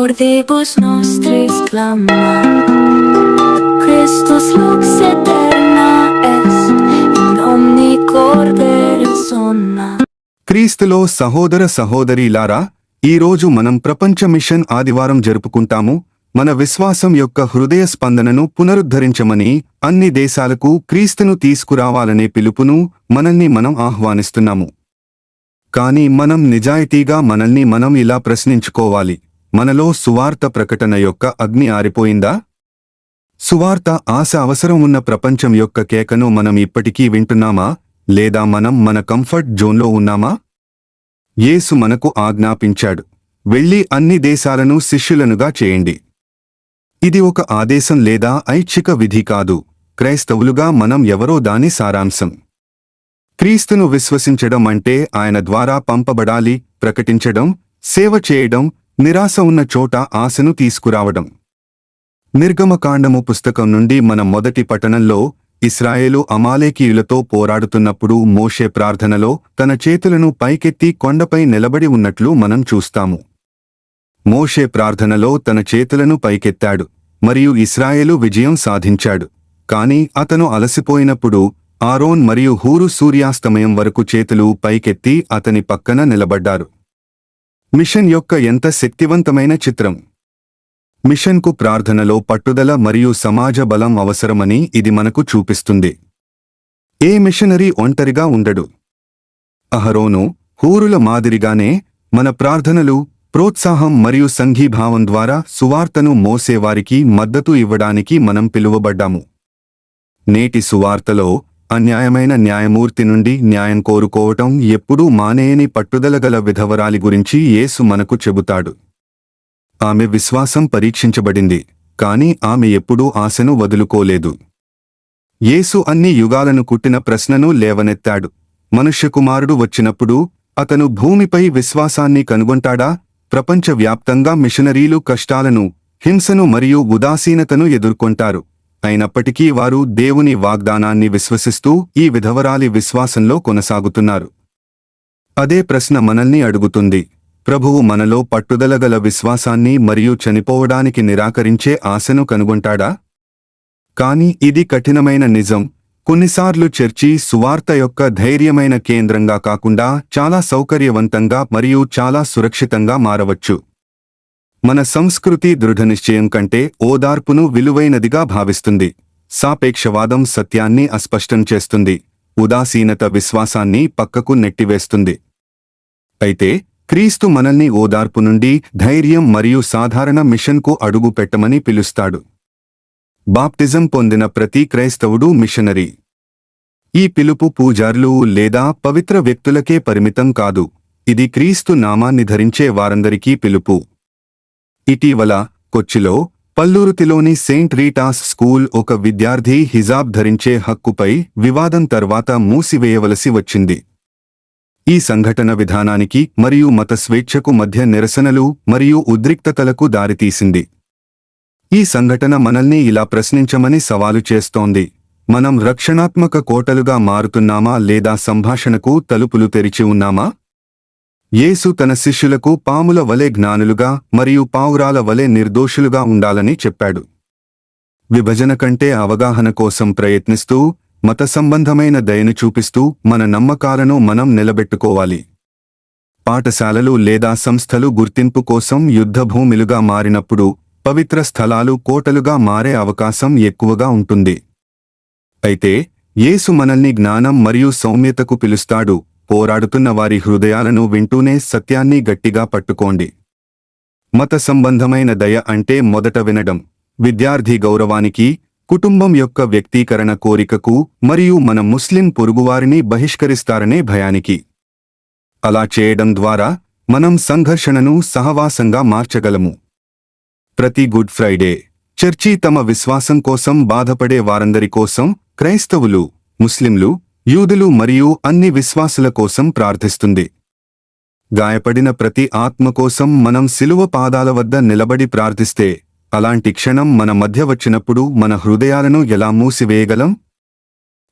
Cordibus nostris clama Christus lux eterna es, In omni corpore sonna. క్రీస్తులో సహోదర సహోదరీలారా ఈరోజు మనం ప్రపంచ మిషన్ ఆదివారం జరుపుకుంటాము. మన విశ్వాసం యొక్క హృదయ స్పందనను పునరుద్ధరించమని అన్ని దేశాలకు క్రీస్తును తీసుకురావాలనే పిలుపును మనల్ని మనం ఆహ్వానిస్తున్నాము. కాని మనం నిజాయితీగా మనల్ని మనం ఇలా ప్రశ్నించుకోవాలి. మనలో సువార్త ప్రకటన యొక్క అగ్ని ఆరిపోయిందా? సువార్త ఆశ అవసరం ఉన్న ప్రపంచం యొక్క కేకను మనం ఇప్పటికీ వింటున్నామా? లేదా మనం మన కంఫర్ట్ జోన్లో ఉన్నామా? యేసు మనకు ఆజ్ఞాపించాడు. వెళ్ళి అన్ని దేశాలను శిష్యులనుగా చేయండి. ఇది ఒక ఆదేశం లేదా ఐచ్ఛిక విధి కాదు. క్రైస్తవులుగా మనం ఎవరో దాని సారాంశం. క్రీస్తును విశ్వసించడం అంటే ఆయన ద్వారా పంపబడాలి ప్రకటించడం సేవ చేయడం నిరాశ ఉన్న చోట ఆశను తీసుకురావడం. నిర్గమకాండము పుస్తకం నుండి మన మొదటి పట్టణంలో ఇస్రాయేలు అమాలేకీయులతో పోరాడుతున్నప్పుడు మోషే ప్రార్థనలో తన చేతులను పైకెత్తి కొండపై నిలబడి ఉన్నట్లు మనం చూస్తాము. మోషే ప్రార్థనలో తన చేతులను పైకెత్తాడు మరియు ఇస్రాయేలు విజయం సాధించాడు. కాని అతను అలసిపోయినప్పుడు ఆరోన్ మరియు హూరు సూర్యాస్తమయం వరకు చేతులు పైకెత్తి అతని పక్కన నిలబడ్డారు. మిషన్ యొక్క ఎంత శక్తివంతమైన చిత్రం? మిషన్కు ప్రార్థనలో పట్టుదల మరియు సమాజ బలం అవసరమని ఇది మనకు చూపిస్తుంది. ఏ మిషనరీ ఒంటరిగా ఉండడు. అహరోను హూరుల మాదిరిగానే మన ప్రార్థనలు ప్రోత్సాహం మరియు సంఘీభావం ద్వారా సువార్తను మోసేవారికి మద్దతు ఇవ్వడానికి మనం పిలువబడ్డాము. నేటి సువార్తలో అన్యాయమైన న్యాయమూర్తి నుండి న్యాయం కోరుకోవటం ఎప్పుడూ మానేయని పట్టుదలగల విధవరాలి గురించి యేసు మనకు చెబుతాడు. ఆమె విశ్వాసం పరీక్షించబడింది కాని ఆమె ఎప్పుడూ ఆశను వదులుకోలేదు. యేసు అన్ని యుగాలను కుట్టిన ప్రశ్నను లేవనెత్తాడు. మనుష్యకుమారుడు వచ్చినప్పుడు అతను భూమిపై విశ్వాసాన్ని కనుగొంటాడా? ప్రపంచవ్యాప్తంగా మిషనరీలు కష్టాలను హింసను మరియు ఉదాసీనతను ఎదుర్కొంటారు. అయినప్పటికీ వారు దేవుని వాగ్దానాన్ని విశ్వసిస్తూ ఈ విధవరాలి విశ్వాసంలో కొనసాగుతున్నారు. అదే ప్రశ్న మనల్ని అడుగుతుంది. ప్రభువు మనలో పట్టుదలగల విశ్వాసాన్ని మరియు చనిపోవడానికి నిరాకరించే ఆశను కనుగొంటాడా? కాని ఇది కఠినమైన నిజం. కొన్నిసార్లు చర్చి సువార్త యొక్క ధైర్యమైన కేంద్రంగా కాకుండా చాలా సౌకర్యవంతంగా మరియు చాలా సురక్షితంగా మారవచ్చు. మన సంస్కృతి దృఢనిశ్చయం కంటే ఓదార్పును విలువైనదిగా భావిస్తుంది. సాపేక్షవాదం సత్యాన్ని అస్పష్టం చేస్తుంది. ఉదాసీనత విశ్వాసాన్ని పక్కకు నెట్టివేస్తుంది. అయితే క్రీస్తు మనల్ని ఓదార్పు నుండి ధైర్యం మరియు సాధారణ మిషన్కు అడుగు పెట్టమని పిలుస్తాడు. బాప్టిజం పొందిన ప్రతి క్రైస్తవుడు మిషనరీ. ఈ పిలుపు పూజారులు లేదా పవిత్ర వ్యక్తులకే పరిమితం కాదు. ఇది క్రీస్తు నామాన్ని ధరించే వారందరికీ పిలుపు. ఇటీవల కొచ్చిలో పల్లూరుతిలోని సెయింట్ రీటాస్ స్కూల్ ఒక విద్యార్థి హిజాబ్ ధరించే హక్కుపై వివాదం తర్వాత మూసివేయవలసి వచ్చింది. ఈ సంఘటన విధానానికి మరియు మత స్వేచ్ఛకు మధ్య నిరసనలు మరియు ఉద్రిక్తతలకు దారితీసింది. ఈ సంఘటన మనల్ని ఇలా ప్రశ్నించమని సవాలు చేస్తోంది. మనం రక్షణాత్మక కోటలుగా మారుతున్నామా లేదా సంభాషణకు తలుపులు తెరిచి ఉన్నామా? యేసు తన శిష్యులకు పాముల వలె జ్ఞానులుగా మరియు పావురాల వలె నిర్దోషులుగా ఉండాలని చెప్పాడు. విభజన కంటే అవగాహన కోసం ప్రయత్నిస్తూ మత సంబంధమైన దయను చూపిస్తూ మన నమ్మకాలను మనం నిలబెట్టుకోవాలి. పాఠశాలలు లేదా సంస్థలు గుర్తింపు కోసం యుద్ధభూమిలుగా మారినప్పుడు పవిత్ర స్థలాలు కోటలుగా మారే అవకాశం ఎక్కువగా ఉంటుంది. అయితే యేసు మనల్ని జ్ఞానం మరియు సౌమ్యతకు పిలుస్తాడు పోరాడుతున్న వారి హృదయాలను వింటూనే సత్యాన్ని గట్టిగా పట్టుకోండి. మత సంబంధమైన దయ అంటే మొదట వినడం. విద్యార్థి గౌరవానికి కుటుంబం యొక్క వ్యక్తీకరణ కోరికకు మరియు మన ముస్లిం పొరుగువారిని బహిష్కరిస్తారనే భయానికి. అలా చేయడం ద్వారా మనం సంఘర్షణను సహవాసంగా మార్చగలము. ప్రతి గుడ్ ఫ్రైడే చర్చి తమ విశ్వాసం కోసం బాధపడే వారందరి కోసం క్రైస్తవులు ముస్లింలు యూదులు మరియు అన్ని విశ్వాసుల కోసం ప్రార్థిస్తుంది. గాయపడిన ప్రతి ఆత్మ కోసం మనం శిలువ పాదాల వద్ద నిలబడి ప్రార్థిస్తే అలాంటి క్షణం మన మధ్య వచ్చినప్పుడు మన హృదయాలను ఎలా మూసివేయగలం?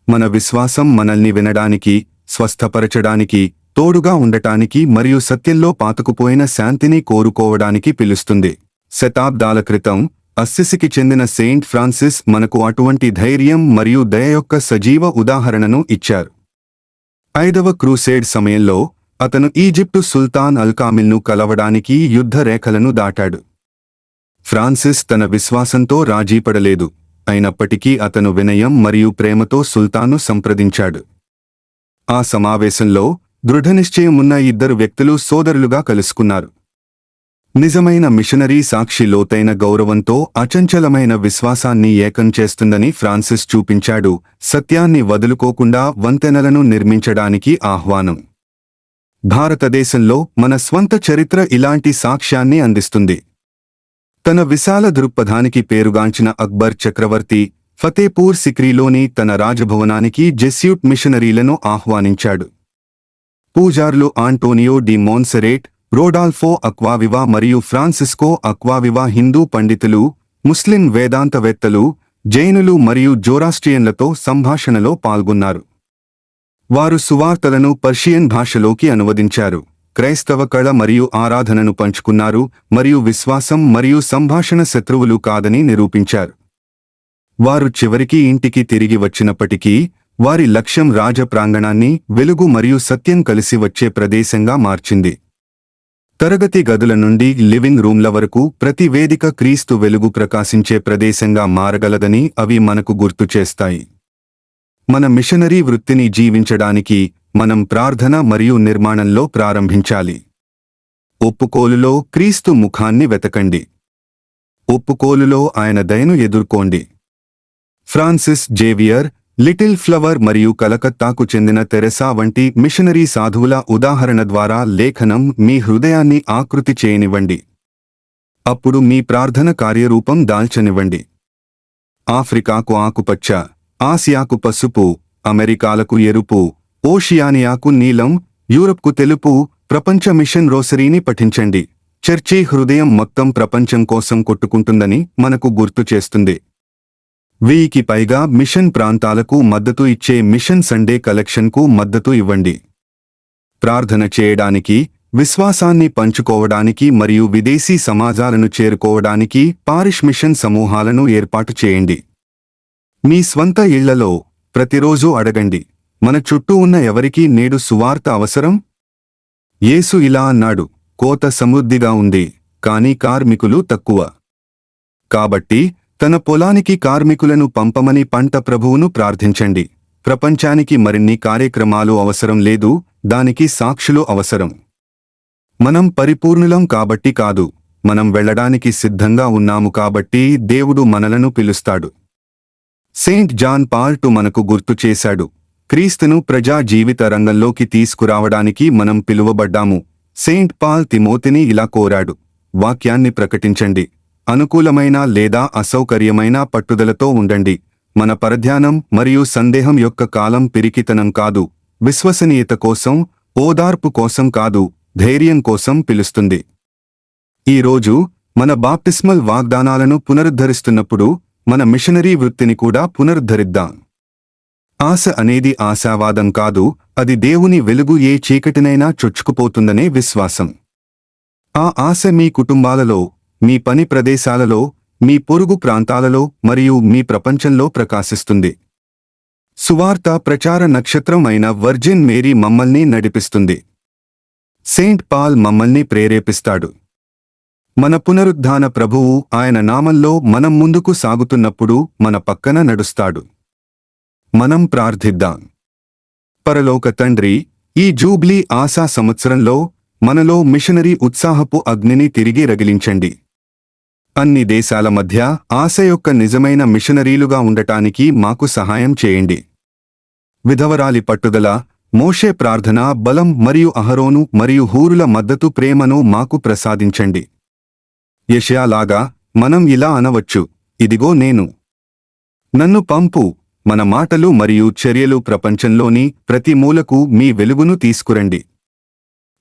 మన విశ్వాసం మనల్ని వినడానికి స్వస్థపరచడానికి తోడుగా ఉండటానికి మరియు సత్యంలో పాతుకుపోయిన శాంతిని కోరుకోవడానికి పిలుస్తుంది. శతాబ్దాల క్రితం అస్సిసికి చెందిన సెయింట్ ఫ్రాన్సిస్ మనకు అటువంటి ధైర్యం మరియు దయ యొక్క సజీవ ఉదాహరణను ఇచ్చారు. ఐదవ క్రూసేడ్ సమయంలో అతను ఈజిప్టు సుల్తాన్ అల్కామిల్ను కలవడానికి యుద్ధ రేఖలను దాటాడు. ఫ్రాన్సిస్ తన విశ్వాసంతో రాజీపడలేదు అయినప్పటికీ అతను వినయం మరియు ప్రేమతో సుల్తాన్ను సంప్రదించాడు. ఆ సమావేశంలో దృఢనిశ్చయం ఉన్న ఇద్దరు వ్యక్తులు సోదరులుగా కలుసుకున్నారు. నిజమైన మిషనరీ సాక్షి లోతైన గౌరవంతో అచంచలమైన విశ్వాసాన్ని ఏకం చేస్తుందని ఫ్రాన్సిస్ చూపించాడు. సత్యాన్ని వదులుకోకుండా వంతెనలను నిర్మించడానికి ఆహ్వానం. భారతదేశంలో మన స్వంత చరిత్ర ఇలాంటి సాక్ష్యాన్ని అందిస్తుంది. తన విశాల దృక్పథానికి పేరుగాంచిన అక్బర్ చక్రవర్తి ఫతేపూర్ సిక్రీలోని తన రాజభవనానికి జెస్యూట్ మిషనరీలను ఆహ్వానించాడు. పూజార్లు Antonio de Monserrate Rodolfo Acquaviva మరియు ఫ్రాన్సిస్కో అక్వావివా హిందూ పండితులు ముస్లిం వేదాంతవేత్తలు జైనులు మరియు జోరాస్ట్రియన్లతో సంభాషణలో పాల్గొన్నారు. వారు సువార్తలను పర్షియన్ భాషలోకి అనువదించారు. క్రైస్తవ కళ మరియు ఆరాధనను పంచుకున్నారు మరియు విశ్వాసం మరియు సంభాషణ శత్రువులు కాదని నిరూపించారు. వారు చివరికి ఇంటికి తిరిగి వచ్చినప్పటికీ వారి లక్ష్యం రాజ ప్రాంగణాన్ని వెలుగు మరియు సత్యం కలిసి వచ్చే ప్రదేశంగా మార్చింది. తరగతి గదుల నుండి లివింగ్ రూమ్ల వరకు ప్రతి వేదిక క్రీస్తు వెలుగు ప్రకాశించే ప్రదేశంగా మారగలదని అవి మనకు గుర్తు చేస్తాయి. మన మిషనరీ వృత్తిని జీవించడానికి మనం ప్రార్థన మరియు నిర్మాణంలో ప్రారంభించాలి. ఒప్పుకోలులో క్రీస్తు ముఖాన్ని వెతకండి. ఒప్పుకోలులో ఆయన దయను ఎదుర్కోండి. ఫ్రాన్సిస్ జేవియర్ లిటిల్ ఫ్లవర్ మరియు కలకత్తాకు చెందిన తెరెసా వంటి మిషనరీ సాధువుల ఉదాహరణ ద్వారా లేఖనం మీ హృదయాన్ని ఆకృతి చేయనివ్వండి. అప్పుడు మీ ప్రార్థన కార్యరూపం దాల్చనివ్వండి. ఆఫ్రికాకు ఆకుపచ్చ ఆసియాకు పసుపు అమెరికాలకు ఎరుపు ఓషియానియాకు నీలం యూరప్కు తెలుపు ప్రపంచ మిషన్ రోసరీని పఠించండి. చర్చి హృదయం మొత్తం ప్రపంచం కోసం కొట్టుకుంటుందని మనకు గుర్తు చేస్తుంది. వెయ్యికి పైగా మిషన్ ప్రాంతాలకు మద్దతు ఇచ్చే మిషన్ సండే కలెక్షన్కు మద్దతు ఇవ్వండి. ప్రార్థన చేయడానికి విశ్వాసాన్ని పంచుకోవడానికి మరియు విదేశీ సమాజాలను చేరుకోవడానికి పారిష్ మిషన్ సమూహాలను ఏర్పాటు చేయండి. మీ స్వంత ఇళ్ళలో ప్రతిరోజూ అడగండి మన చుట్టూ ఉన్న ఎవరికీ నేడు సువార్త అవసరం? యేసు ఇలా అన్నాడు కోత సమృద్ధిగా ఉంది కానీ కార్మికులు తక్కువ. కాబట్టి తన పొలానికి కార్మికులను పంపమని పంట ప్రభువును ప్రార్థించండి. ప్రపంచానికి మరిన్ని కార్యక్రమాలు అవసరం లేదు దానికి సాక్షులు అవసరం. మనం పరిపూర్ణులం కాబట్టి కాదు మనం వెళ్ళడానికి సిద్ధంగా ఉన్నాము కాబట్టి దేవుడు మనలను పిలుస్తాడు. సెయింట్ జాన్ పాల్ టు మనకు గుర్తు చేశాడు క్రీస్తును ప్రజా జీవిత రంగంలోకి తీసుకురావడానికి మనం పిలువబడ్డాము. సెయింట్ పాల్ తిమోతిని ఇలా కోరాడు వాక్యాన్ని ప్రకటించండి. అనుకూలమైన లేదా అసౌకర్యమైన పట్టుదలతో ఉండండి. మన పరధ్యానం మరియు సందేహం యొక్క కాలం పిరికితనం కాదు. విశ్వసనీయత కోసం ఓదార్పు కోసం కాదు ధైర్యం కోసం పిలుస్తుంది. ఈ రోజు మన బాప్టిస్మల్ వాగ్దానాలను పునరుద్ధరిస్తున్నప్పుడు మన మిషనరీ వృత్తిని కూడా పునరుద్ధరిద్దాం. ఆశ అనేది ఆశావాదం కాదు అది దేవుని వెలుగు ఏ చీకటినైనా చొచ్చుకుపోతుందనే విశ్వాసం. ఆ ఆశ మీ కుటుంబాలలో మీ పని ప్రదేశాలలో మీ పొరుగు ప్రాంతాలలో మరియు మీ ప్రపంచంలో ప్రకాశిస్తుంది. సువార్త ప్రచార నక్షత్రం అయిన వర్జిన్ మేరీ మమ్మల్ని నడిపిస్తుంది. సెయింట్ పాల్ మమ్మల్ని ప్రేరేపిస్తాడు. మన పునరుద్ధాన ప్రభువు ఆయన నామంలో మనం ముందుకు సాగుతున్నప్పుడు మన పక్కన నడుస్తాడు. మనం ప్రార్థిద్దాం. పరలోక తండ్రి ఈ జూబ్లీ ఆశా సంవత్సరంలో మనలో మిషనరీ ఉత్సాహపు అగ్నిని తిరిగి రగిలించండి. అన్ని దేశాల మధ్య ఆశ యొక్క నిజమైన మిషనరీలుగా ఉండటానికి మాకు సహాయం చేయండి. విధవరాలి పట్టుదల మోషే ప్రార్థన బలం మరియు అహరోను మరియు హూరుల మద్దతు ప్రేమను మాకు ప్రసాదించండి. యషయాలాగా మనం ఇలా అనవచ్చు ఇదిగో నేను. నన్ను పంపు. మన మాటలు మరియు చర్యలు ప్రపంచంలోని ప్రతి మూలకు మీ వెలుగును తీసుకురండి.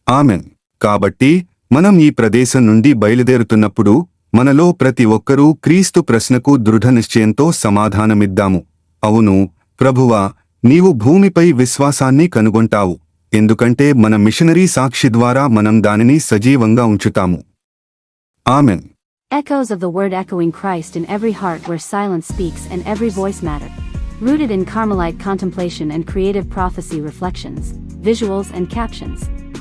ఆమెన్. కాబట్టి మనం ఈ ప్రదేశం నుండి బయలుదేరుతున్నప్పుడు మనలో ప్రతి ఒక్కరూ క్రీస్తు ప్రశ్నకు దృఢ నిశ్చయంతో సమాధానమిద్దాము అవును ప్రభువా నీవు భూమిపై విశ్వాసాన్ని కనుగొంటావు ఎందుకంటే మన మిషనరీ సాక్షి ద్వారా మనం దానిని సజీవంగా ఉంచుతాము amen Echoes of the word echoing Christ in every heart where silence speaks and every voice matter. Rooted in Carmelite contemplation and creative prophecy reflections, visuals and captions.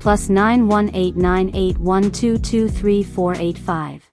plus 918981223485.